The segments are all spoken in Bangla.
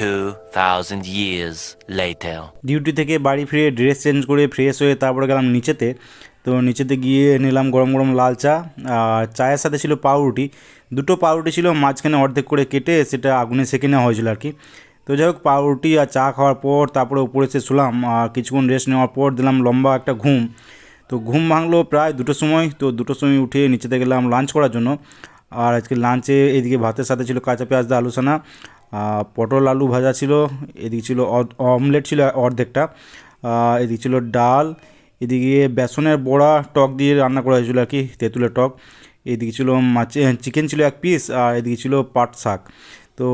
Two thousand years later. Duty থেকে বাড়ি ফিরে ড্রেস চেঞ্জ করে ফ্রেশ হয়ে তারপরে গেলাম নিচেতে। তো নিচেতে গিয়ে নিলাম গরম গরম লাল চা, আর চায়ের সাথে ছিল পাউরুটি। দুটো পাউরুটি ছিল, মাঝখানে অর্ধেক করে কেটে সেটা আগুনে সেঁকে নেওয়া হয়েছিল আর কি। তো যাই হোক, পাউরুটি আর চা খাওয়ার পর তারপরে উপরে এসে শুলাম, আর কিছুক্ষণ রেস্ট নেওয়ার পর দিলাম লম্বা একটা ঘুম। তো ঘুম ভাঙলো প্রায় দুটোর সময়, তো দুটোর সময় উঠে নিচেতে গেলাম লাঞ্চ করার জন্য। আর আজকে লাঞ্চে এদিকে ভাতের সাথে ছিল কাঁচা পেঁয়াজ দা আলু সানা আর পটল আলু ভাজা ছিল এদিকে ছিল অমলেট ছিল অর্ধেকটা এদিকে ছিল ডাল এদিকে বেসনের বড়া টক দিয়ে রান্না করা হয়েছিল আর কি তেঁতুলের টক এদিকে ছিল মাছে চিকেন ছিল এক পিস আর এদিকে ছিল পাট শাক। তো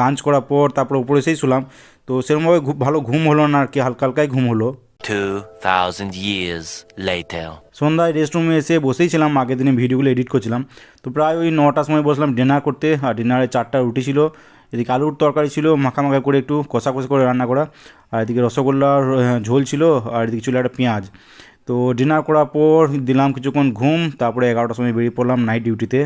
লাঞ্চ করার পর তারপর উপরে এসেই শুলাম তো সেরকমভাবে ভালো ঘুম হলো না আর কি হালকা হালকাই ঘুম হলো. সন্ধ্যায় রেস্টরুমে এসে বসেই ছিলাম আগের দিনে ভিডিওগুলো এডিট করছিলাম। তো প্রায় ওই নটার সময় বসলাম ডিনার করতে আর ডিনারে চারটা রুটি ছিল এদিকে আলুর তরকারি ছিল মাখা মাখা করে একটু কষা কষা করে রান্না করা। আর এদিকে রসগোল্লার ঝোল ছিল, আর এদিকে ছিল একটা পেঁয়াজ। তো ডিনার করার পর দিলাম কিছুক্ষণ ঘুম, তারপরে এগারোটার সময় বেরিয়ে পড়লাম নাইট ডিউটিতে